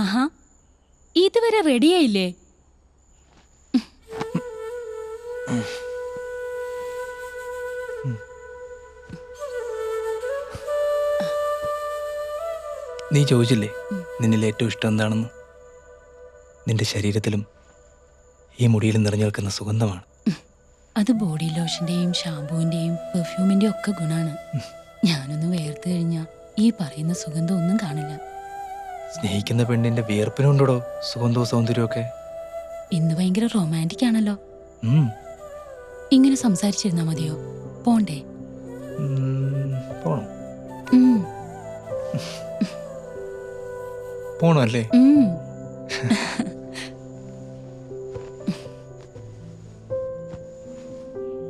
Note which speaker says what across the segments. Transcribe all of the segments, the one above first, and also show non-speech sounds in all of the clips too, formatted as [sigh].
Speaker 1: ആഹാ. ഇതുവരെ റെഡിയായില്ലേ?
Speaker 2: നീ ചോദിച്ചില്ലേ നിന്നിൽ ഏറ്റവും ഇഷ്ടം എന്താണെന്ന്? നിന്റെ ശരീരത്തിലും ഈ മുടിയിലും നിറഞ്ഞു നിൽക്കുന്ന സുഗന്ധമാണ്.
Speaker 1: അത് ബോഡി ലോഷന്റെയും ഷാമ്പൂവിന്റെയും പെർഫ്യൂമിന്റെയും ഒക്കെ ഗുണാണ്. ഞാനൊന്ന് വേർത്ത് കഴിഞ്ഞാൽ ഈ പറയുന്ന സുഗന്ധം ഒന്നും കാണില്ല.
Speaker 2: സ്നേഹിക്കുന്ന പെണ്ണിന്റെ വിയർപ്പിനുണ്ടോ സുഗന്ധവും സൗന്ദര്യവും ഒക്കെ
Speaker 1: ഇന്ന് ഭയങ്കര റൊമാന്റിക് ആണല്ലോ. ഇങ്ങനെ സംസാരിച്ചിരുന്നാ മതിയോ? പോണ്ടേ.
Speaker 2: പോണോ. അല്ലേ.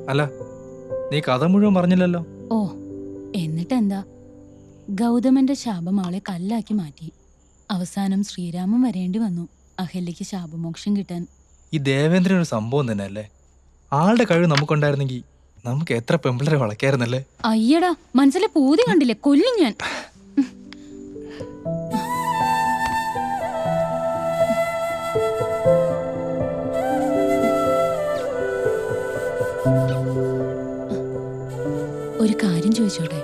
Speaker 2: അല്ല നീ കഥ മുഴുവൻ പറഞ്ഞില്ലല്ലോ?
Speaker 1: ഓ എന്നിട്ടെന്താ? ഗൗതമന്റെ ശാപം അവളെ കല്ലാക്കി മാറ്റി. അവസാനം ശ്രീരാമൻ വരേണ്ടി വന്നു. അഹല്യയ്ക്ക് ശാപമോക്ഷം കിട്ടാൻ.
Speaker 2: ഈ ദേവേന്ദ്രൻ ഒരു സംഭവം തന്നെ അല്ലേ ആളുടെ കഴിവ് നമുക്കുണ്ടായിരുന്നെങ്കിൽ നമുക്ക് എത്ര പെമ്പിളരെ വളക്കായിരുന്നല്ലേ
Speaker 1: അയ്യടാ മനസ്സിലെ പൂതി കണ്ടില്ലേ? കൊല്ലും ഞാൻ. ഒരു കാര്യം ചോദിച്ചോട്ടെ?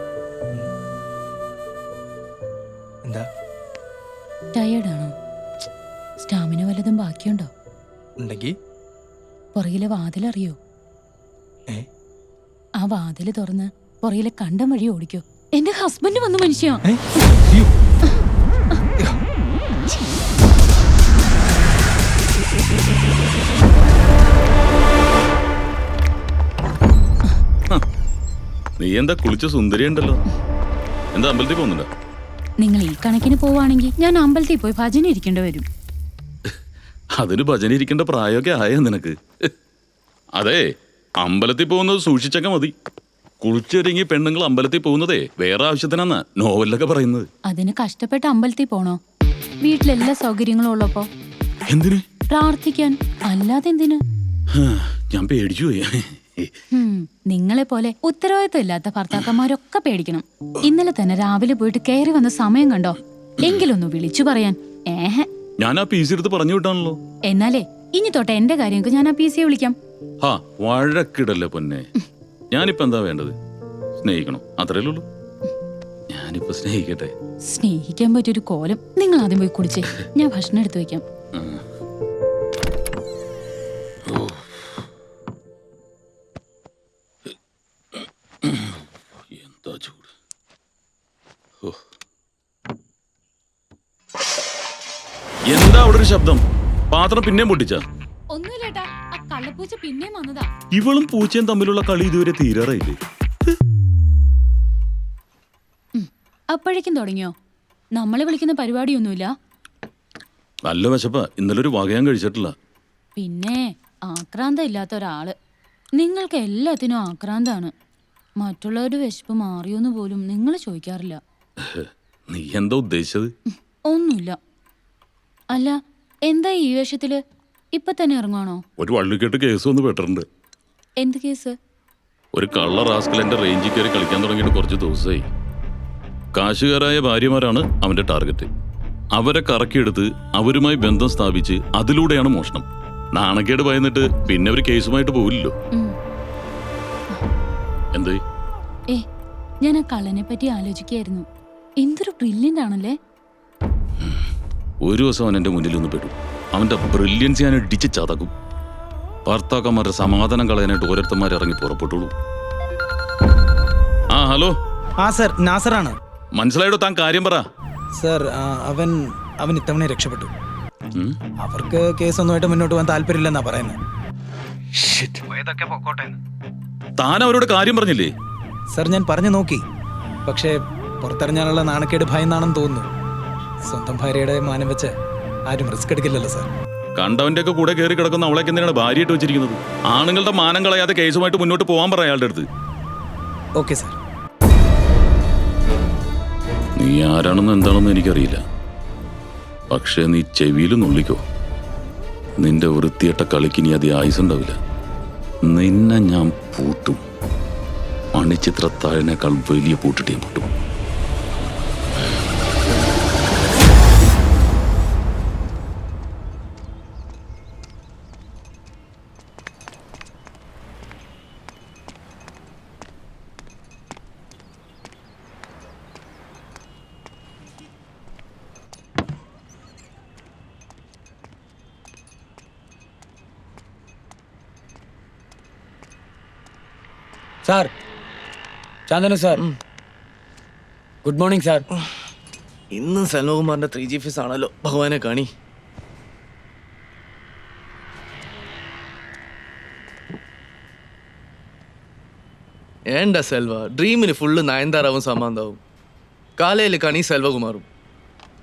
Speaker 1: ടയേർഡാണോ സ്റ്റാമിന വല്ലതും ബാക്കിയുണ്ടോ?
Speaker 2: ഉണ്ടെങ്കിൽ
Speaker 1: പുറകിലെ വാതിലറിയോ
Speaker 2: ഏ?
Speaker 1: ആ വാതിൽ തുറന്ന് പുറകിലെ കണ്ടം വഴി ഓടിക്കോ. എന്റെ ഹസ്ബൻഡ് വന്നു മനുഷ്യ.
Speaker 3: നീ എന്താ കുളിച്ച സുന്ദരി ഉണ്ടല്ലോ എന്താ അമ്പലത്തിൽ പോകുന്നുണ്ടോ?
Speaker 1: നിങ്ങൾ ഈ കണക്കിന് പോവാണെങ്കിൽ ഞാൻ അമ്പലത്തിൽ പോയി ഭജന ഇരിക്കേണ്ടി വരും.
Speaker 3: അതൊരു ഭജന ഇരിക്കേണ്ട പ്രായമൊക്കെ ആയോ നിനക്ക്? അതെ അമ്പലത്തിൽ പോകുന്നത് സൂക്ഷിച്ചൊക്കെ മതി. കുളിച്ചൊരുങ്ങി പെണ്ണുങ്ങൾ അമ്പലത്തിൽ പോകുന്നതേ വേറെ ആവശ്യത്തിനാന്നാ നോവലൊക്കെ പറയുന്നത്.
Speaker 1: അതിന് കഷ്ടപ്പെട്ട് അമ്പലത്തിൽ പോണോ? വീട്ടിലെല്ലാ സൗകര്യങ്ങളും ഉള്ളപ്പോ?
Speaker 3: എന്തിന്?
Speaker 1: പ്രാർത്ഥിക്കാൻ? അല്ലാതെ എന്തിന്
Speaker 3: ഞാൻ പേടിച്ചു പോയി.
Speaker 1: നിങ്ങളെ പോലെ ഉത്തരവാദിത്വം ഇല്ലാത്ത ഭർത്താക്കന്മാരൊക്കെ പേടിക്കണം. ഇന്നലെ തന്നെ രാവിലെ പോയിട്ട് കയറി വന്ന സമയം കണ്ടോ? എങ്കിലൊന്ന് വിളിച്ചു പറയാൻ. ഏഹ്?
Speaker 3: ഞാൻ ആ പി സി എടുത്ത് പറഞ്ഞു വിട്ടാണല്ലോ.
Speaker 1: എന്നാലേ ഇനി തൊട്ട് എന്റെ കാര്യങ്ങൾക്ക് ഞാൻ ആ പി സിയെ വിളിക്കാം.
Speaker 3: ഹാ വഴക്കിടല്ലേ പൊന്നെ. ഞാനിപ്പോ എന്താ വേണ്ടത്? സ്നേഹിക്കണം? അത്രേ ഉള്ളൂ. ഞാനിപ്പോ സ്നേഹിക്കട്ടെ.
Speaker 1: സ്നേഹിക്കാൻ പറ്റിയൊരു കോലം. നിങ്ങൾ ആദ്യം പോയി കുടിച്ചേ. ഞാൻ ഭക്ഷണം എടുത്തു വെക്കാം
Speaker 3: ശബ്ദം. പാത്രം പിന്നെയും പൊട്ടിച്ച.
Speaker 1: ഒന്നുമില്ലേട്ടാ ആ കള്ളപ്പൂച്ച പിന്നെയും വന്നതാ.
Speaker 3: ഇവളും പൂച്ചയും തമ്മിലുള്ള കളി ഇതുവരെ തീരാറായില്ലേ?
Speaker 1: അപ്പോഴേക്കും തുടങ്ങിയോ? നമ്മളെ വിളിക്കുന്ന പരിപാടിയൊന്നുമില്ല?
Speaker 3: നല്ല വിശപ്പ. ഇന്നലെ ഒരു വകയാൻ കഴിച്ചിട്ടില്ല.
Speaker 1: പിന്നെ ആക്രാന്ത ഇല്ലാത്ത ഒരാൾ. നിങ്ങൾക്ക് എല്ലാത്തിനും ആക്രാന്താണ്. മറ്റുള്ളവരുടെ വിശപ്പ് മാറിയോന്ന് പോലും നിങ്ങൾ ചോദിക്കാറില്ല.
Speaker 3: നീ എന്താ ഉദ്ദേശിച്ചത്?
Speaker 1: ഒന്നുമില്ല. അല്ല എന്താ ഈ വേഷത്തിൽ? ഇപ്പൊ തന്നെ ഇറങ്ങുവാണോ?
Speaker 3: ഒരു വള്ളിക്കെട്ട് കേസ് ഒന്ന് പെട്ടിട്ടുണ്ട്.
Speaker 1: എന്ത് കേസ്?
Speaker 3: ഒരു കള്ള റാസ്കൽ എന്റെ റേഞ്ചിൽ കയറി കളിക്കാൻ തുടങ്ങിയിട്ട് കുറച്ച് ദിവസമായി. കാശുകാരായ ഭാര്യമാരാണ് അവന്റെ ടാർഗറ്റ്. അവരെ കറക്കിയെടുത്ത് അവരുമായി ബന്ധം സ്ഥാപിച്ച് അതിലൂടെയാണ് മോഷണം. നാണക്കേട് ഭയന്നിട്ട് പിന്നെ അവർ കേസുമായിട്ട് പോവില്ലല്ലോ. എന്തേ?
Speaker 1: ഏ ഞാൻ ആ കള്ളനെ പറ്റി ആലോചിക്കായിരുന്നു എന്തൊരു ബ്രില്യന്റ് ആണല്ലേ?
Speaker 3: ഒരു ദിവസം അവൻ എന്റെ മുന്നിൽ ഒന്ന് പെടും. അവന്റെ ബ്രില്യൻസ് ഞാൻ ഇടിച്ച് ചതക്കും. ഭർത്താക്കന്മാരുടെ സമാധാനം കളയാനായിട്ട് ഓരോരുത്തന്മാർ ഇറങ്ങി പുറപ്പെട്ടുള്ളൂ ആ ഹലോ?
Speaker 4: ആ സർ നാസറാണ്.
Speaker 3: മനസ്സിലായിട്ടോ താൻ കാര്യം പറ.
Speaker 4: സർ അവൻ അവൻ ഇത്തവണ രക്ഷപ്പെട്ടു? അവർക്ക് കേസൊന്നുമായിട്ട് മുന്നോട്ട് പോകാൻ താല്പര്യമില്ലെന്നാ പറയുന്നത്.
Speaker 3: താൻ അവരോട് കാര്യം പറഞ്ഞില്ലേ?
Speaker 4: സർ ഞാൻ പറഞ്ഞു നോക്കി. പക്ഷേ പുറത്തിറങ്ങാനുള്ള നാണക്കേട് ഭയന്നാണെന്ന് തോന്നുന്നു. സ്വന്തം ഭാര്യയുടെ മാനം വെച്ച് ആരും റിസ്ക് എടുക്കില്ലല്ലോ സാർ
Speaker 3: കണ്ടവന്റെ ഒക്കെ കൂടെ കയറി കിടക്കുന്ന അവളേക്ക് എന്തിനാണ് ഭാര്യയിട്ട് വെച്ചിരിക്കുന്നത്? ആണുങ്ങളുടെ മാനം കളയാതെ കേസുമായിട്ട് മുന്നോട്ട് പോകാൻ പറ അയാളുടെ അടുത്ത്.
Speaker 4: ഓക്കെ സാർ
Speaker 3: നീ ആരാണെന്ന് എന്താണെന്ന് എനിക്കറിയില്ല. പക്ഷേ നീ ചെവിയിൽ നുള്ളിക്കോ. നിന്റെ വൃത്തിയട്ട കളിക്ക് ഇനി അതി ആയുസുണ്ടാവില്ല നിന്നെ ഞാൻ പൂട്ടും. മണിച്ചിത്രത്താഴിനേക്കാൾ വലിയ പൂട്ടിട്ട് ഞാൻ പൂട്ടും.
Speaker 5: Sir. Chanthanu sir. Good morning sir.
Speaker 6: ഇന്ന് സനോകുമാറിന്റെ ത്രീ ജി ഫീസ് ആണല്ലോ ഭഗവാനെ കാണി. ഏണ്ട സെൽവ? ഡ്രീമിന് ഫുള്ള് നയൻതാറാവും സമാന്താവും. കാലയിൽ കണി സെൽവകുമാറും.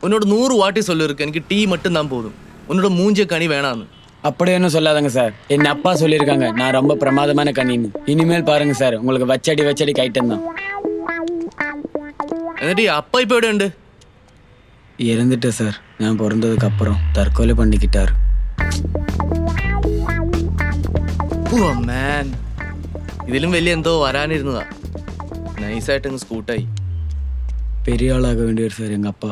Speaker 6: ഉന്നോട് നൂറ് വാട്ടി സൊല്ലിരിക്കും എനിക്ക് ടീ മട്ടും താൻ പോകും ഉന്നോട് മൂഞ്ച കണി വേണാന്ന്.
Speaker 5: அப்படி ஒன்றும் சொல்லாதங்க சார் என் அப்பா சொல்லியிருக்காங்க நான் ரொம்ப பிரமாதமான கண்ணின்னு இனிமேல் பாருங்க சார் உங்களுக்கு வச்சடி வச்சடி கைட்டம் தான்
Speaker 6: എന്നിട്ട് ഈ അപ്പ ഇപ്പൊ എവിടെ ഉണ്ട്
Speaker 5: இறந்துட்டு சார் நான் பிறந்ததுக்கு அப்புறம் தற்கொலை பண்ணிக்கிட்டாரு
Speaker 6: ഓ മാൻ ഇതിലും വലിയ എന്തോ വരാനിരുന്നതാ നൈസായിട്ട് അങ്ങ് സ്കൂട്ടായി
Speaker 5: பெரிய ஆளாக வேண்டியவர் சார் எங்க அப்பா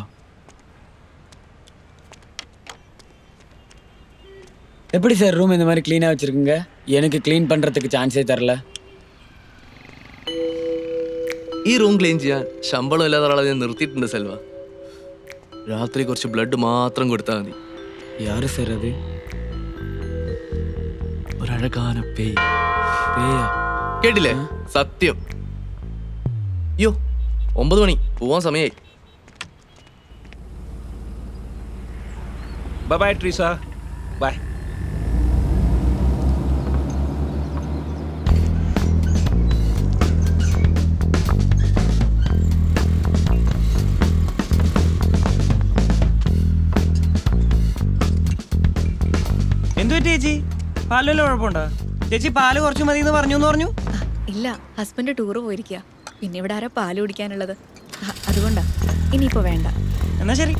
Speaker 5: எப்படி சார் ரூம் இந்த மாதிரி க்ளீனாக வச்சிருக்குங்க எனக்கு க்ளீன் பண்ணுறதுக்கு சான்ஸே தரல
Speaker 6: ഈ റൂം ക്ലീൻ ചെയ്യാൻ ശമ്പളം ഇല്ലാത്ത ഒരാളെ ഞാൻ നിർത്തിയിട്ടുണ്ട് സെൽവ രാത്രി കുറച്ച് ബ്ലഡ് മാത്രം കൊടുത്താൽ മതി
Speaker 5: யாரு சார் அது
Speaker 6: ഒരഴകാന പേയ്
Speaker 5: பேயா
Speaker 6: കേട്ടില്ലേ സത്യം അയ്യോ ഒമ്പത് മണി പോവാൻ സമയായി
Speaker 2: ബൈ ബൈ ട്രീസ ബൈ
Speaker 7: പറ്റി ചേച്ചി. പാലിൽ കുഴപ്പമുണ്ടോ? ചേച്ചി പാൽ കുറച്ച് മതി എന്ന് പറഞ്ഞു എന്ന് പറഞ്ഞു.
Speaker 8: ഇല്ല ഹസ്ബൻഡ് ടൂറ് പോയിരിക്കുക പിന്നെ ഇവിടെ ആരാ പാൽ കുടിക്കാനുള്ളത്? അതുകൊണ്ടാ. ഇനിയിപ്പോ വേണ്ട.
Speaker 7: എന്നാ ശരി.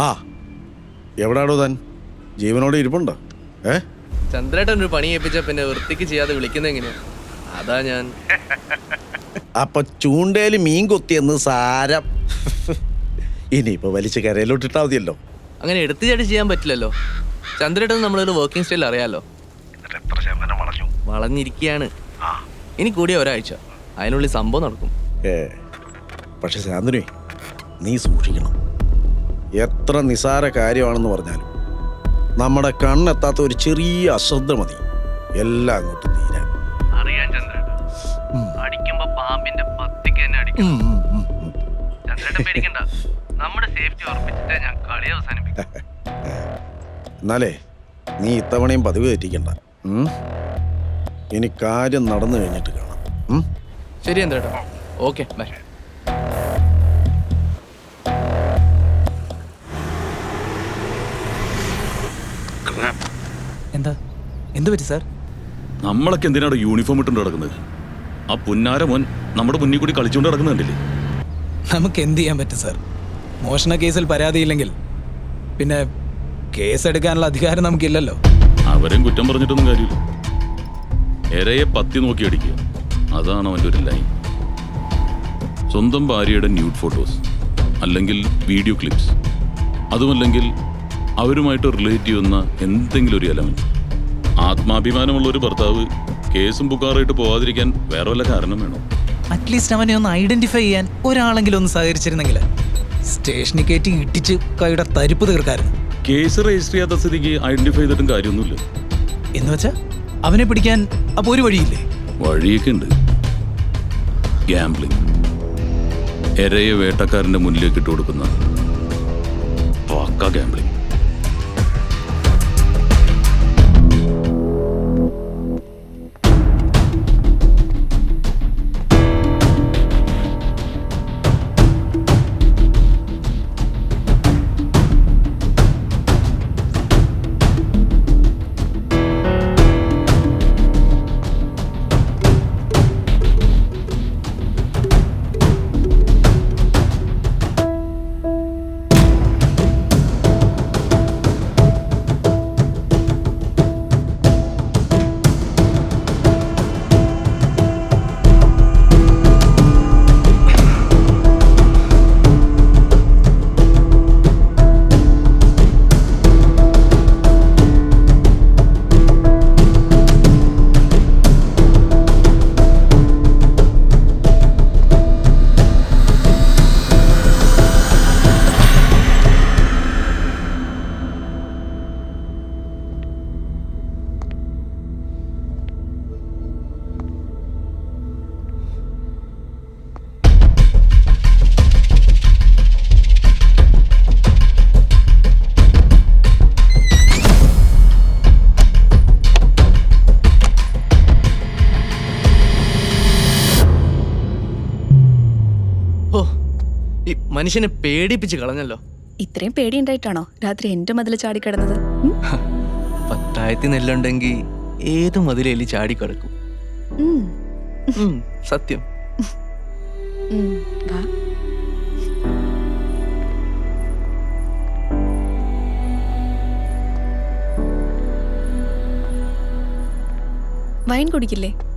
Speaker 9: ആ എവിടാടോ താൻ? ജീവനോടെ ഇരിപ്പുണ്ടോ? ഏ?
Speaker 6: ചന്ദ്രേട്ടൻ ഒരു പണി ഏൽപ്പിച്ച പിന്നെ വൃത്തിക്ക് ചെയ്യാതെ വിളിക്കുന്നത് എങ്ങനെയാ? അതാ ഞാൻ.
Speaker 9: അപ്പൊ ചൂണ്ടേൽ മീൻ കൊത്തിയെന്ന് സാരം. ഇനിയിപ്പോ വലിച്ച് കരയിലോട്ടിട്ടാ മതിയല്ലോ.
Speaker 6: അങ്ങനെ എടുത്തു ചാടി ചെയ്യാൻ പറ്റില്ലല്ലോ. ചന്ദ്രേട്ടൻ നമ്മളൊരു വർക്കിംഗ് സ്റ്റൈൽ അറിയാലോ? വളഞ്ഞിരിക്കുകയാണ് ഇനി കൂടിയ ഒരാഴ്ച. അതിനുള്ളിൽ സംഭവം നടക്കും.
Speaker 9: ഏ പക്ഷെ ശാന്തനു നീ സൂക്ഷിക്കണം. എത്ര നിസാര കാര്യമാണെന്ന് പറഞ്ഞാലും നമ്മുടെ കണ്ണെത്താത്ത ഒരു ചെറിയ അശ്രദ്ധ മതി. എല്ലാം അങ്ങോട്ട് തീരാൻ.
Speaker 6: അറിയാൻ ചന്ദ്രേട്ട. അടിക്കുമ്പോ പാമ്പിന്റെ പത്തിക്ക് തന്നെ അടിക്കും. പേടിക്കണ്ട. നമ്മുടെ സേഫ്റ്റി ഉറപ്പിച്ചിട്ട് ഞാൻ കളി അവസാനിപ്പിക്കും. [laughs]
Speaker 9: എന്നാലേ നീ ഇത്തവണയും പതിവ് തെറ്റിക്കണ്ട. ഇനി കാര്യം നടന്നു കഴിഞ്ഞിട്ട് കാണാം.
Speaker 6: ശരി ചന്ദ്രേട്ട. Okay bye.
Speaker 4: എന്ത് പറ്റി സാർ?
Speaker 3: നമ്മളൊക്കെ എന്തിനാണ് യൂണിഫോം ഇട്ടുകൊണ്ട് നടക്കുന്നത്? ആ പുന്നാര മോൻ നമ്മുടെ മുന്നിൽ കൂടി കളിച്ചുകൊണ്ട് നടക്കുന്നുണ്ടല്ലേ
Speaker 4: നമുക്ക് എന്ത് ചെയ്യാൻ പറ്റും സാർ? മോഷണ കേസിൽ പരാതിയില്ലെങ്കിൽ പിന്നെ കേസ് എടുക്കാനുള്ള അധികാരം നമുക്കില്ലല്ലോ.
Speaker 3: അവരും കുറ്റം പറഞ്ഞിട്ടൊന്നും കാര്യമില്ല. എരയെ പത്തി നോക്കി അടിക്കുക. അതാണ് അവന്റെ ഒരു ലൈൻ സ്വന്തം ഭാര്യയുടെ ന്യൂഡ് ഫോട്ടോസ് അല്ലെങ്കിൽ വീഡിയോ ക്ലിപ്സ് അതുമല്ലെങ്കിൽ അവരുമായിട്ട് റിലേറ്റ് ചെയ്യുന്ന എന്തെങ്കിലും ഒരു എലമെന്റ് ആത്മാഭിമാനമുള്ള ഒരു ഭർത്താവ് കേസും പുക്കാറായിട്ട് പോവാതിരിക്കാൻ വേറെ വല്ല കാരണം വേണോ?
Speaker 4: അറ്റ്ലീസ്റ്റ് അവനെ ഒന്ന് ഐഡന്റിഫൈ ചെയ്യാൻ ഒരാളെങ്കിലും ഒന്ന് സഹകരിച്ചിരുന്നെങ്കിൽ സ്റ്റേഷനിൽ കയറ്റി ഇട്ടിച്ച് കൈയുടെ തരിപ്പ് തീർക്കായിരുന്നു.
Speaker 3: കേസ് രജിസ്റ്റർ ചെയ്യാത്ത സ്ഥിതിക്ക് ഐഡന്റിഫൈ ചെയ്തിട്ടും കാര്യമൊന്നുമില്ല.
Speaker 4: എന്ന് വെച്ചാ അവനെ പിടിക്കാൻ അപ്പൊ ഒരു വഴിയില്ലേ?
Speaker 3: വഴിയൊക്കെ ഉണ്ട്. ഗാംബ്ലിംഗ് എരയെ വേട്ടക്കാരന്റെ മുന്നിലേക്ക് ഇട്ട് കൊടുക്കുന്ന പക്ക ഗാംബ്ലിംഗ്
Speaker 6: മനുഷ്യനെ പേടിപ്പിച്ച് കളഞ്ഞല്ലോ.
Speaker 8: ഇത്രയും പേടിയുണ്ടായിട്ടാണോ? രാത്രി എന്റെ മതിൽ ചാടിക്കിടന്നത്?
Speaker 6: പത്തായത്തി നെല്ലുണ്ടെങ്കിൽ ഏത് മതിലേലി ചാടിക്കിടക്കും. സത്യം.
Speaker 8: വാ. വൈൻ കുടിക്കില്ലേ?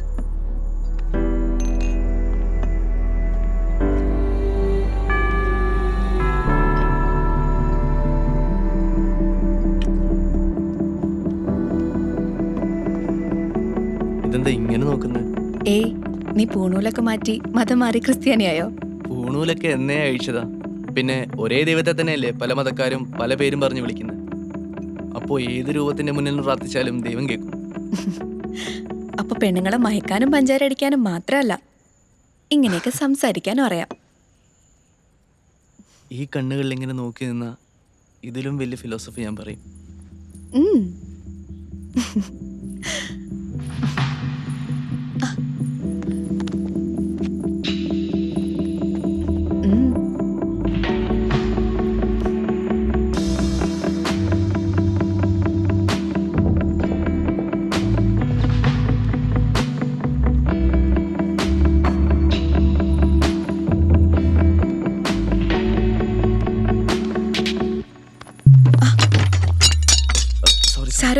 Speaker 6: ഇതെന്താ ഇങ്ങനെ നോക്കുന്നത്
Speaker 8: ഏയ് നീ പൂണൂലൊക്കെ മാറ്റി മതം മാറി ക്രിസ്ത്യാനിയായോ?
Speaker 6: പൂണൂലൊക്കെ എന്നേ അഴിച്ചതാ. പിന്നെ ഒരേ ദൈവത്തെ തന്നെയല്ലേ പല മതക്കാരും പല പേരും പറഞ്ഞു വിളിക്കുന്നത് അപ്പോൾ ഏത് രൂപത്തിന്റെ മുന്നിൽ പ്രാർത്ഥിച്ചാലും ദൈവം കേൾക്കും [laughs]
Speaker 8: അപ്പൊ പെണ്ണുങ്ങളെ മയക്കാനും പഞ്ചാര അടിക്കാനും മാത്രമല്ല ഇങ്ങനെയൊക്കെ സംസാരിക്കാനും അറിയാം.
Speaker 6: ഈ കണ്ണുകളിൽ ഇങ്ങനെ നോക്കി നിന്ന ഇതിലും വലിയ ഫിലോസഫി ഞാൻ പറയും. [laughs]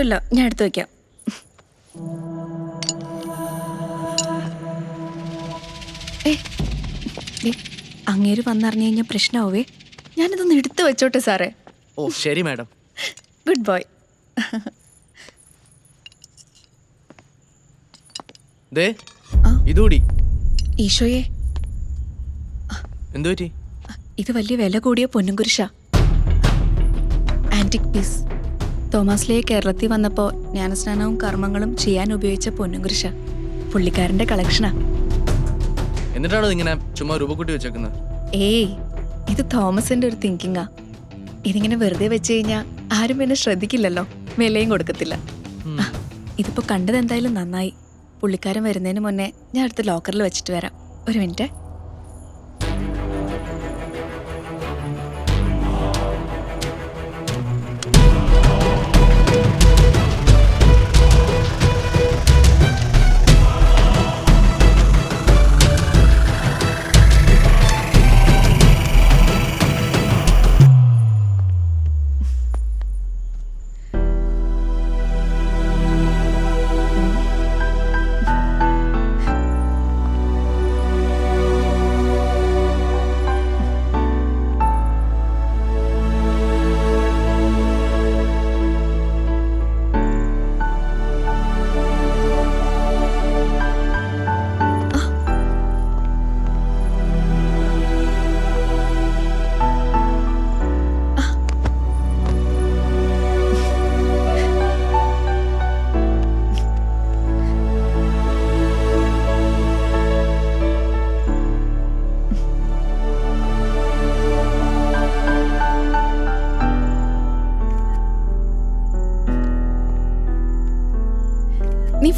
Speaker 8: സാരമില്ല ഞാൻ എടുത്തു വെക്കാം. അങ്ങേര് വന്നറിഞ്ഞു കഴിഞ്ഞാൽ പ്രശ്നമാവേ ഞാനിതൊന്ന് എടുത്തു വെച്ചോട്ടെ സാറേ.
Speaker 6: ഓ ശരി മാഡം.
Speaker 8: Good boy.
Speaker 6: ദേ
Speaker 8: ആ.
Speaker 6: ഇതുകൂടി
Speaker 8: ഈശോയെ.
Speaker 6: എന്തുപറ്റി?
Speaker 8: ഇത് വലിയ വില കൂടിയ പൊന്നും കുരിശ. ആന്റിക് പീസ് തോമസ് ലേ കേരളത്തിൽ വന്നപ്പോൾ ജ്ഞാനസ്നാനവും കർമ്മങ്ങളും ചെയ്യാൻ ഉപയോഗിച്ച പൊന്നും കുരിശ പുള്ളിക്കാരന്റെ കളക്ഷനാ.
Speaker 6: എന്നിട്ടാണോ ഇങ്ങനെ ചുമ്മാ രൂപക്കൂട്ടി വെച്ചേക്കുന്നത്
Speaker 8: ഏയ് ഇത് തോമസിന്റെ ഒരു തിങ്കിങ്ങാ ഇതിങ്ങനെ വെറുതെ വെച്ച് കഴിഞ്ഞാൽ ആരും എന്നെ ശ്രദ്ധിക്കില്ലല്ലോ. വിലയും കൊടുക്കത്തില്ല. ഇതിപ്പോ കണ്ടത് എന്തായാലും നന്നായി. പുള്ളിക്കാരൻ വരുന്നതിന് മുന്നേ ഞാൻ അടുത്ത ലോക്കറിൽ വെച്ചിട്ട് വരാം. ഒരു മിനിറ്റ്.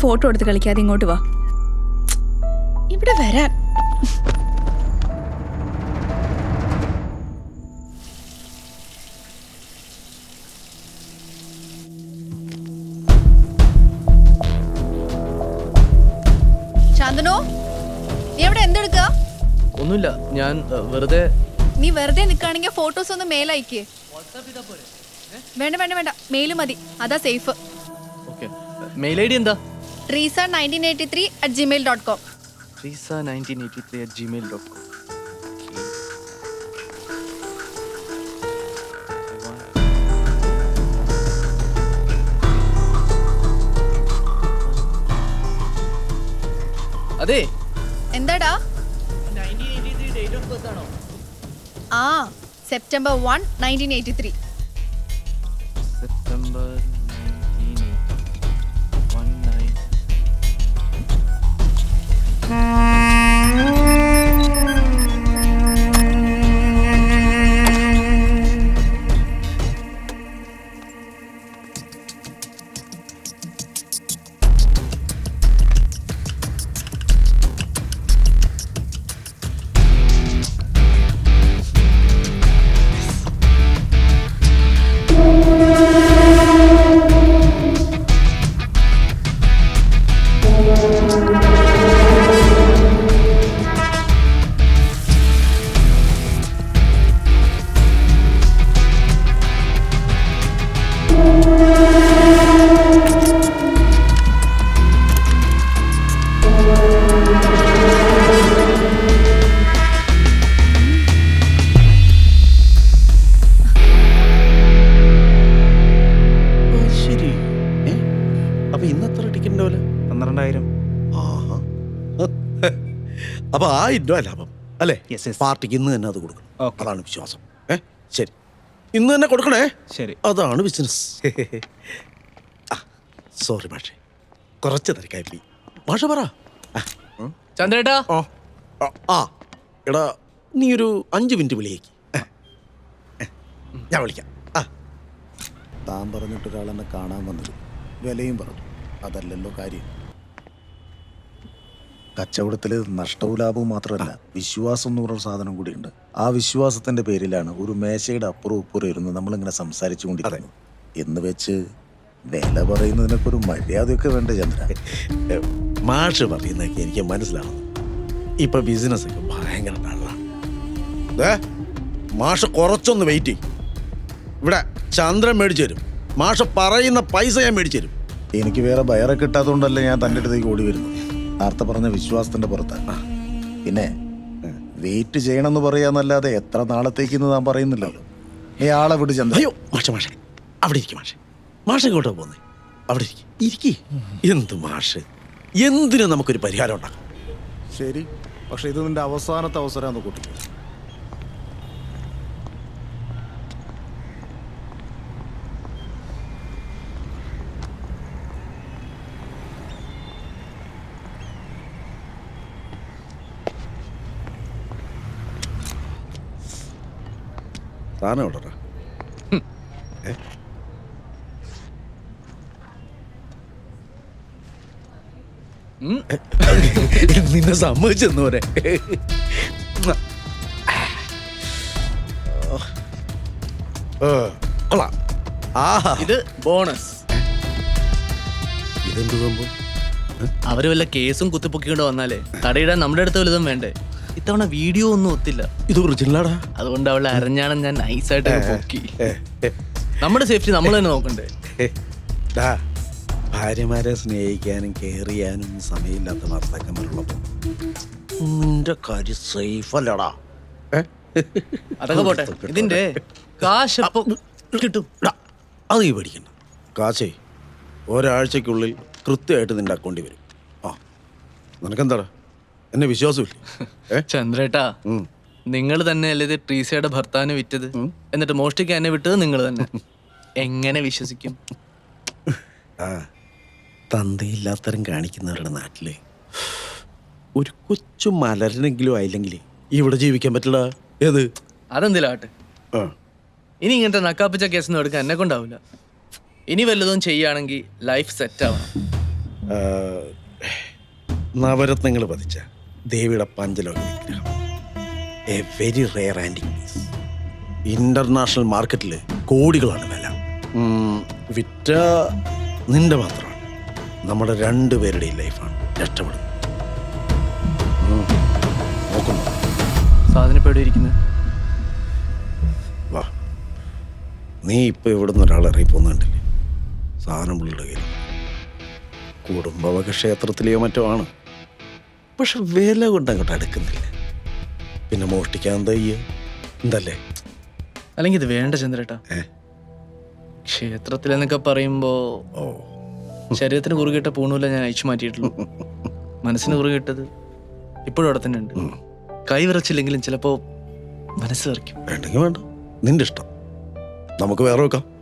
Speaker 8: ഫോട്ടോ എടുത്ത് കളിക്കാതെ ഇങ്ങോട്ട് വാ. ഇവിടെ വരാൻ. ശാന്തനു നീ അവിടെ എന്തെടുക്കുക
Speaker 6: ഒന്നുമില്ല ഞാൻ വെറുതെ
Speaker 8: നീ വെറുതെ നിൽക്കുകയാണെങ്കിൽ ഫോട്ടോസ് ഒന്ന് മേലയക്ക് വേണ്ട വേണ്ട വേണ്ട. മെയിൽ മതി. അതാ safe
Speaker 6: okay mail I D എന്താ?
Speaker 8: Treesa nineteen eighty three at Gmail dot com
Speaker 6: Reesa nineteen eighty three at Gmail dot com അതെ.
Speaker 8: എന്താടാ? ആ September one
Speaker 6: nineteen eighty three September
Speaker 9: അപ്പൊ ആയിരം രൂപ ലാഭം. അല്ലേ?
Speaker 2: Yes, yes.
Speaker 9: പാർട്ടിക്ക് ഇന്ന് തന്നെ അത് കൊടുക്കണം.
Speaker 2: Okay.
Speaker 9: അതാണ് വിശ്വാസം. ഏ? ശരി. ഇന്ന് തന്നെ കൊടുക്കണേ?
Speaker 2: ശരി.
Speaker 9: അതാണ് ബിസിനസ് സോറി മാഷേ. കുറച്ച് തിരക്കായി പോയി. മാഷ പറ. ആ,
Speaker 6: ചന്ദ്രേട്ടാ?
Speaker 9: ആ, ആ, ആ. എടാ നീ ഒരു അഞ്ച് മിനിറ്റ് വിളിയേക്ക്. ഏ, ഏ, ഞാൻ വിളിക്കാം. ആ.
Speaker 10: താൻ പറഞ്ഞിട്ട് ഒരാളെന്നെ കാണാൻ വന്നത് വിലയും പറഞ്ഞു. അതല്ലല്ലോ കാര്യം. കച്ചവടത്തിൽ നഷ്ടവും ലാഭവും മാത്രമല്ല വിശ്വാസം എന്ന് പറഞ്ഞ സാധനം കൂടിയുണ്ട്. ആ വിശ്വാസത്തിന്റെ പേരിലാണ് ഒരു മേശയുടെ അപ്പുറം ഇപ്പുറം ഇരുന്ന് നമ്മളിങ്ങനെ സംസാരിച്ചു കൊണ്ടിരിക്കുന്നത്. എന്ന് വെച്ച് വില പറയുന്നതിനൊക്കെ ഒരു മര്യാദയൊക്കെ വേണ്ട ചന്ദ്ര?
Speaker 9: മാഷ് പറയുന്നതൊക്കെ എനിക്ക് മനസ്സിലാവുന്നു. ഇപ്പൊ ബിസിനസ് ഒക്കെ ഭയങ്കര ഡള്ളാണ് മാഷ് കുറച്ചൊന്ന് വെയിറ്റ് ചെയ്യും. ഇവിടെ ചന്ദ്രൻ മേടിച്ചു തരും. മാഷ് പറയുന്ന പൈസ ഞാൻ മേടിച്ചു തരും.
Speaker 10: എനിക്ക് വേറെ ബയറെ കിട്ടാത്തതുകൊണ്ടല്ലേ ഞാൻ തന്റെ അടുത്തേക്ക് ഓടി വരുന്നത്? നേരത്തെ പറഞ്ഞ വിശ്വാസത്തിന്റെ പുറത്ത്. പിന്നെ വെയിറ്റ് ചെയ്യണമെന്ന് പറയാന്നല്ലാതെ എത്ര നാളത്തേക്കെന്ന് താൻ പറയുന്നില്ലല്ലോ. ഏയാളെ ആളെ വിട് ചന്ദ്ര
Speaker 9: അയ്യോ മാഷ മാഷ. അവിടെ ഇരിക്കും മാഷെ. മാഷ ഇങ്ങോട്ടോ പോന്നേ അവിടെ ഇരിക്കും. ഇരിക്കി. എന്ത് മാഷ്? എന്തിനു നമുക്കൊരു പരിഹാരം ഉണ്ടാക്കാം.
Speaker 10: ശരി. പക്ഷെ ഇത് നിന്റെ അവസാനത്തെ അവസരമാണ് കൂട്ടി
Speaker 9: സാധനം എവിടെ നിന്നെ സമ്മതിച്ചെന്ന് പോലെ കൊള്ളാം.
Speaker 6: ഇത് ബോണസ്.
Speaker 9: ഇതെന്ത് സംഭവം?
Speaker 6: അവർ വല്ല കേസും കുത്തിപ്പൊക്കിക്കൊണ്ട് വന്നാലേ? തടയിടാൻ നമ്മുടെ അടുത്ത് വലുതും വേണ്ടേ? ഇത്തവണ വീഡിയോ ഒന്നും ഒത്തില്ല.
Speaker 9: ഇത് ഒറിജിനലാടാ
Speaker 6: അതുകൊണ്ട് അവളെ അരഞ്ഞാണം ഞാൻ നൈസായിട്ട് പൊക്കി. നമ്മുടെ സേഫ്റ്റി നമ്മൾ തന്നെ നോക്കണ്ടേ?
Speaker 9: ഡാ ഭാര്യമാരെ സ്നേഹിക്കാനും കെയർ ചെയ്യാനും സമയമില്ലാത്ത ഭർത്താക്കന്മാരുള്ളപ്പോ നിന്റെ കാര്യം സേഫ് അല്ലടാ?
Speaker 6: അതൊക്കെ പോട്ടെ. ഇതിന്റെ കാശ് കിട്ടും?
Speaker 9: അത് ഈ പേടിക്കണ്ട കാശേ ഒരാഴ്ചക്കുള്ളിൽ കൃത്യമായിട്ട് നിന്റെ അക്കൗണ്ടിൽ വരും. ആ നിനക്കെന്താടാ? എന്നെ വിശ്വാസമില്ല. [laughs]
Speaker 6: ചന്ദ്രേട്ടാ നിങ്ങൾ തന്നെ അല്ലേ ട്രീസയുടെ ഭർത്താവിന് വിറ്റത്? എന്നിട്ട് മോഷ്ടിക്കാൻ എന്നെ വിട്ടത് നിങ്ങൾ തന്നെ. എങ്ങനെ വിശ്വസിക്കും?
Speaker 9: തന്തിയില്ലാത്തരം കാണിക്കുന്നവരുടെ നാട്ടിൽ ഒരു കൊച്ചു മലരനെങ്കിലും ആയില്ലെങ്കിൽ ഇവിടെ ജീവിക്കാൻ പറ്റില്ല ഏത്?
Speaker 6: അതെന്തിലാട്ടെ ഇനി ഇങ്ങനത്തെ നക്കാപ്പിച്ച കേസൊന്നും എടുക്കാൻ എന്നെ കൊണ്ടാവില്ല. ഇനി വല്ലതും ചെയ്യുകയാണെങ്കിൽ ലൈഫ് സെറ്റ് ആവണം.
Speaker 9: നവരത്നങ്ങൾ പതിച്ച ദേവിയുടെ പഞ്ചലോക വിഗ്രഹം. A very rare antique piece international മാർക്കറ്റിൽ കോടികളാണ് വില. വിറ്റ നിന്റെ മാത്രമാണ്. നമ്മുടെ രണ്ടുപേരുടെയും ലൈഫാണ് രക്ഷപ്പെടുന്നത് നോക്കുന്നു
Speaker 6: സാധനം ഇപ്പൊ എവിടെ ഇരിക്കുന്നത്
Speaker 9: വാ. നീ ഇപ്പൊ ഇവിടുന്ന് ഒരാളെ ഇറങ്ങിപ്പോന്നുണ്ടല്ലേ സാധനം പുള്ളിയുടെ കയ്യിൽ കുടുംബവക ക്ഷേത്രത്തിലെയോ മറ്റോ ആണ്. പക്ഷെ വില കൊണ്ട് അങ്ങോട്ട് അടുക്കുന്നില്ല. പിന്നെ മോഷ്ടിക്കാൻ എന്താ എന്തല്ലേ?
Speaker 6: അല്ലെങ്കിൽ ഇത് വേണ്ട ചന്ദ്രേട്ടാ.
Speaker 9: ക്ഷേത്രത്തിലെന്നൊക്കെ
Speaker 6: ക്ഷേത്രത്തിൽ എന്നൊക്കെ പറയുമ്പോ ശരീരത്തിന് കുറുകിട്ട പൂണൂല ഞാൻ അയച്ചു മാറ്റിയിട്ടുള്ളൂ. മനസ്സിന് കുറുകിട്ടത് ഇപ്പോഴും അവിടെ തന്നെ ഉണ്ട്. കൈ വിറച്ചില്ലെങ്കിലും ചിലപ്പോ മനസ്സ് വിറയ്ക്കും.
Speaker 9: വേണ്ടെങ്കിൽ വേണ്ട. നിന്റെ ഇഷ്ടം. നമുക്ക് വേറെ വെക്കാം.